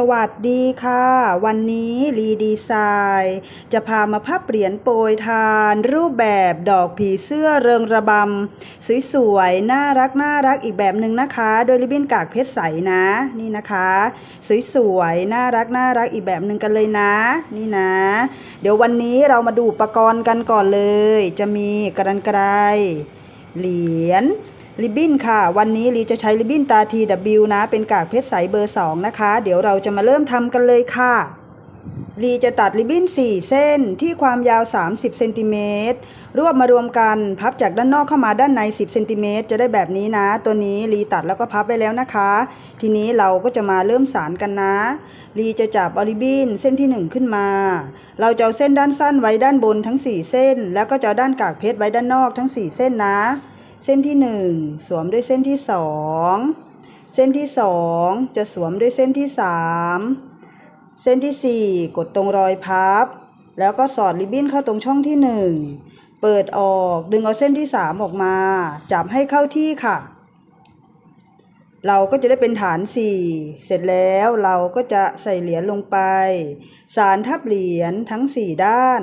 สวัสดีค่ะ วันนี้รีดีไซน์จะพามาพับเหรียญโปรยทาน รูปแบบดอกผีเสื้อเริงระบำ สวยๆ น่ารักน่ารักอีกแบบหนึ่งนะคะ โดยริบบิ้นกากเพชรใสนะนี่นะคะ สวยๆ น่ารักน่ารักอีกแบบหนึ่งกันเลยนะ นี่นะ เดี๋ยววันนี้เรามาดูอุปกรณ์กันก่อนเลย จะมีกระดานไกรเหรียญ ริบบิ้นค่ะ วันนี้ลีจะใช้ริบบิ้นตา TW นะ เป็นกากเพชรใสเบอร์ 2 นะคะ เดี๋ยวเราจะมาเริ่มทำกันเลยค่ะลีจะตัดริบบิ้น 4 เส้นที่ความยาว 30เซนติเมตรรวบมารวมกันพับจากด้านนอกเข้ามาด้านใน 10เซนติเมตรจะได้แบบนี้นะ ตัวนี้ลีตัดแล้วก็พับไว้แล้วนะคะ ทีนี้เราก็จะมาเริ่มสารกันนะลีจะจับอริบบิ้นเส้นที่ 1 ขึ้นมา เราจะเอาเส้นด้านสั้นไว้ด้านบนทั้ง 4 เส้น แล้วก็จะด้านกากเพชรไว้ด้านนอกทั้ง 4 เส้นนะ เส้นที่ 1 สวมด้วยเส้นที่ 2 เส้นที่ 2 จะสวมด้วยเส้นที่ 3 เส้นที่ 4 กดตรงรอยพับ แล้วก็สอดริบบิ้นเข้าตรงช่องที่ 1 เปิดออกดึงเอาเส้นที่ 3 ออกมา จับให้เข้าที่ค่ะ เราก็จะได้เป็นฐาน 4 เสร็จแล้วเราก็จะใส่เหรียญลงไป สารทับเหรียญทั้ง 4 ด้าน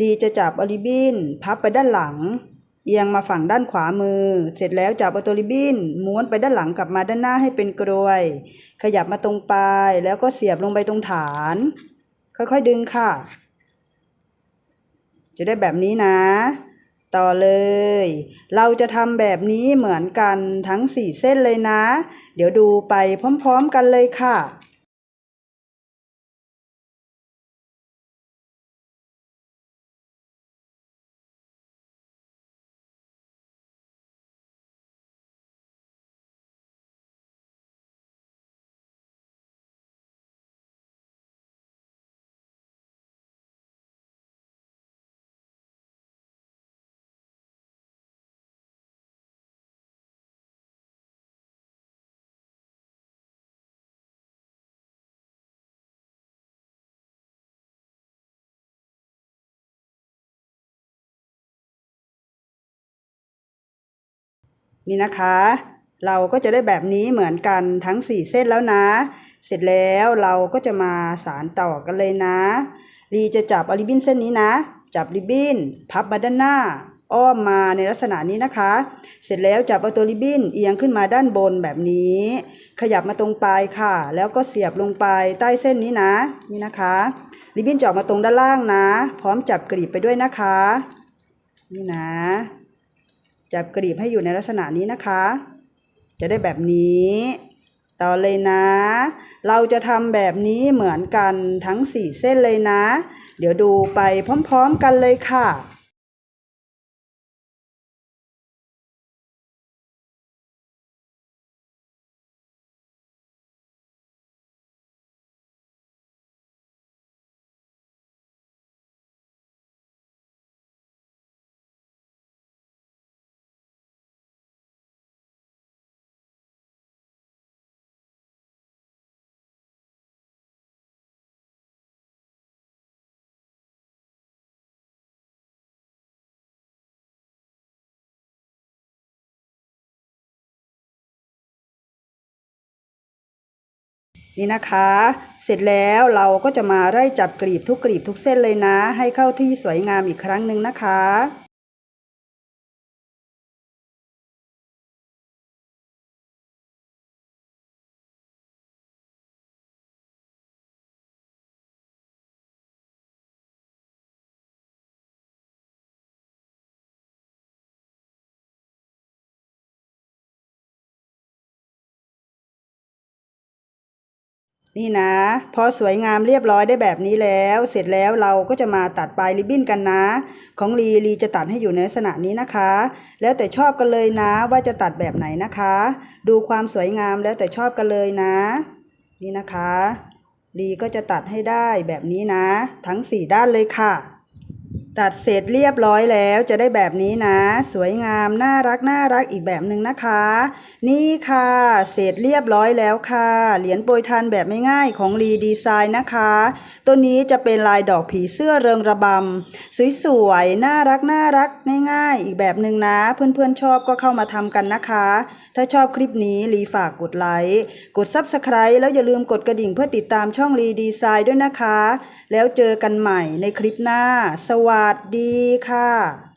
ลีจะจับอลิบินพับไปด้านหลัง เอียงมาฝั่งด้านขวามือ เสร็จแล้วจับเอาตัวริบบินม้วนไปด้านหลังกลับมาด้านหน้าให้เป็นกรวย ขยับมาตรงปลาย แล้วก็เสียบลงไปตรงฐาน ค่อยๆดึงค่ะ จะได้แบบนี้นะ ต่อเลย เราจะทำแบบนี้เหมือนกันทั้ง4เส้นเลยนะ เดี๋ยวดูไปพร้อม ๆ กันเลยค่ะ นี่นะคะ เราก็จะได้แบบนี้เหมือนกันทั้ง 4 เส้นแล้วนะ เสร็จแล้วเราก็จะมาสารต่อกันเลยนะลีจะจับอริบบิ้นเส้นนี้นะ จับริบบิ้น พับมาด้านหน้า อ้อมมาในลักษณะนี้นะคะ เสร็จแล้วจับเอาตัวริบบิ้นเอียงขึ้นมาด้านบนแบบนี้ ขยับมาตรงปลายค่ะ แล้วก็เสียบลงไปใต้เส้นนี้นะ นี่นะคะริบบิ้นจออกมาตรงด้านล่างนะ พร้อมจับกรีบไปด้วยนะคะ นี่นะ จับกรีบให้อยู่ในลักษณะนี้นะคะ จะได้แบบนี้ ต่อเลยนะ เราจะทำแบบนี้เหมือนกันทั้ง 4 เส้นเลยนะ เดี๋ยวดูไปพร้อม ๆ กันเลยค่ะ นี่นะคะ เสร็จแล้วเราก็จะมาไล่จับกรีบทุกกรีบทุกเส้นเลยนะ ให้เข้าที่สวยงามอีกครั้งหนึ่งนะคะ นี่นะ พอสวยงามเรียบร้อยได้แบบนี้แล้ว เสร็จแล้วเราก็จะมาตัดปลายริบบิ้นกันนะ ของลีลีจะตัดให้อยู่ในลักษณะนี้นะคะ แล้วแต่ชอบกันเลยนะว่าจะตัดแบบไหนนะคะ ดูความสวยงามแล้วแต่ชอบกันเลยนะ นี่นะคะลีก็จะตัดให้ได้แบบนี้นะ ทั้งสี่ด้านเลยค่ะ ตัดเสร็จเรียบร้อยแล้วจะได้แบบนี้นะ สวยงามน่ารักน่ารักอีกแบบหนึ่งนะคะ นี่ค่ะ เสร็จเรียบร้อยแล้วค่ะ เหรียญโปรยทานแบบไม่ง่ายของรีดีไซน์นะคะตัวนี้จะเป็นลายดอกผีเสื้อเริงระบำสวยๆน่ารักน่ารักง่าย ๆ อีกแบบหนึ่งนะ เพื่อนๆชอบก็เข้ามาทำกันนะคะ ถ้าชอบคลิปนี้ลีฝากกดไลค์ กด Subscribe แล้วอย่าลืมกดกระดิ่งเพื่อติดตามช่องลีดีไซน์ด้วยนะคะ แล้วเจอกันใหม่ในคลิปหน้า สวัสดีค่ะ